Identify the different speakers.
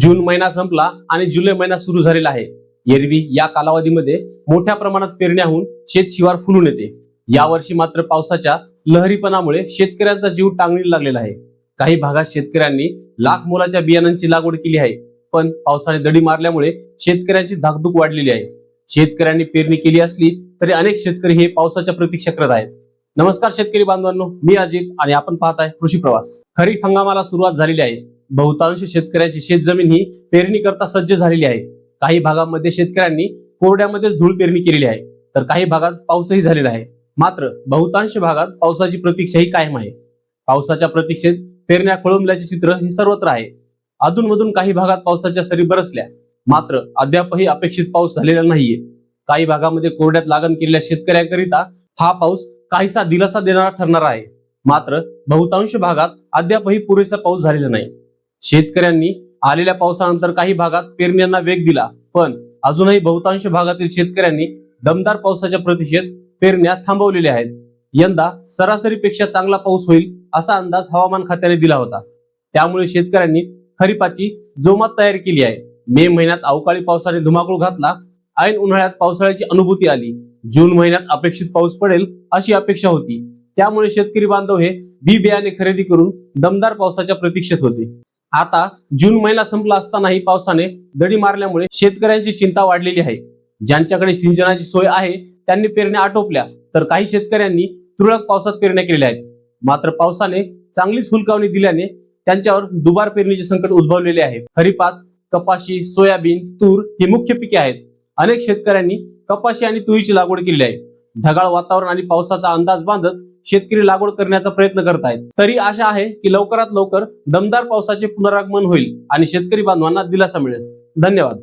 Speaker 1: जून महिना संपला आणि जुलै महिना सुरू झालेला आहे. एरवी या कालावधीमध्ये मोठ्या प्रमाणात पेरण्या होऊन फुलून येते. यावर्षी मात्र पावसाच्या लहरीपणामुळे शेतकऱ्यांचा जीव टांगणीला लागलेला आहे. काही भागात शेतकऱ्यांनी लाख मोलाच्या बियाणांची लागवड केली आहे पण पावसाने दडी मारल्यामुळे शेतकऱ्यांची धाकधूक वाढलेली आहे. शेतकऱ्यांनी पेरणी केली असली तरी अनेक शेतकरी हे पावसाच्या प्रतीक्षा करत आहेत. नमस्कार शेतकरी बांधवांनो मी अजित आणि आपण पाहताय कृषी प्रवास. खरीप हंगामाला सुरुवात झालेली आहे. बहुतांश शेतकऱ्यांची शेतजमीन ही पेरणी करता सज्ज झालेली आहे. काही भागांमध्ये शेतकऱ्यांनी कोरड्यामध्येच धूळ पेरणी केलेली आहे. तर काही भागात पाऊसही झालेला आहे. मात्र बहुतांश भागात पावसाची प्रतीक्षा ही कायम आहे. पावसाच्या प्रतीक्षेत पेरण्या खोळंबल्याचे चित्र हे सर्वत्र आहे. अधूनमधून काही भागात पावसाच्या सरी बरसल्या. मात्र अद्यापही अपेक्षित पाऊस झालेला नाहीये. काही भागामध्ये कोरड्यात लागण केलेल्या शेतकऱ्यांकरिता हा पाऊस काहीसा दिलासा देणारा ठरणार आहे. मात्र बहुतांश भागात अद्यापही पुरेसा पाऊस झालेला नाही. शेतकऱ्यांनी आलेल्या पावसानंतर काही भागात पेरण्यांना वेग दिला पण अजूनही बहुतांश भागातील शेतकऱ्यांनी दमदार पावसाच्या प्रतिशेत पेरण्या थांबवलेल्या आहेत. यंदा सरासरीपेक्षा चांगला पाऊस होईल असा अंदाज हवामान खात्याने दिला होता. त्यामुळे शेतकऱ्यांनी खरीपाची जोमात तयारी केली आहे. मे महिन्यात अवकाळी पावसाने धुमाकूळ घातला ऐन उन्हाळ्यात पावसाळ्याची अनुभूती आली. जून महिन्यात अपेक्षित पाऊस पडेल अशी अपेक्षा होती. त्यामुळे शेतकरी बांधव हे बी बियाणे खरेदी करून दमदार पावसाच्या प्रतीक्षेत होते. आता जून महिना संपला असतानाही पावसाने दडी मारल्यामुळे शेतकऱ्यांची चिंता वाढलेली आहे. ज्यांच्याकडे सिंचनाची सोय आहे त्यांनी पेरण्या आटोपल्या तर काही शेतकऱ्यांनी तुरळक पावसात पेरण्या केलेल्या आहेत. मात्र पावसाने चांगलीच हुलकावणी दिल्याने त्यांच्यावर दुबार पेरणीचे संकट उद्भवलेले आहे. खरीपात कपाशी सोयाबीन तूर ही मुख्य पिके आहेत. अनेक शेतकऱ्यांनी कपाशी आणि तुरीची लागवड केली आहे. ढगाळ वातावरण आणि पावसाचा अंदाज बांधत शेतकरी लागवड करण्याचा प्रयत्न करत आहेत तरी आशा आहे की लवकरात लवकर दमदार पावसाचे पुनरागमन होईल आणि शेतकरी बांधवांना दिलासा मिळेल. धन्यवाद.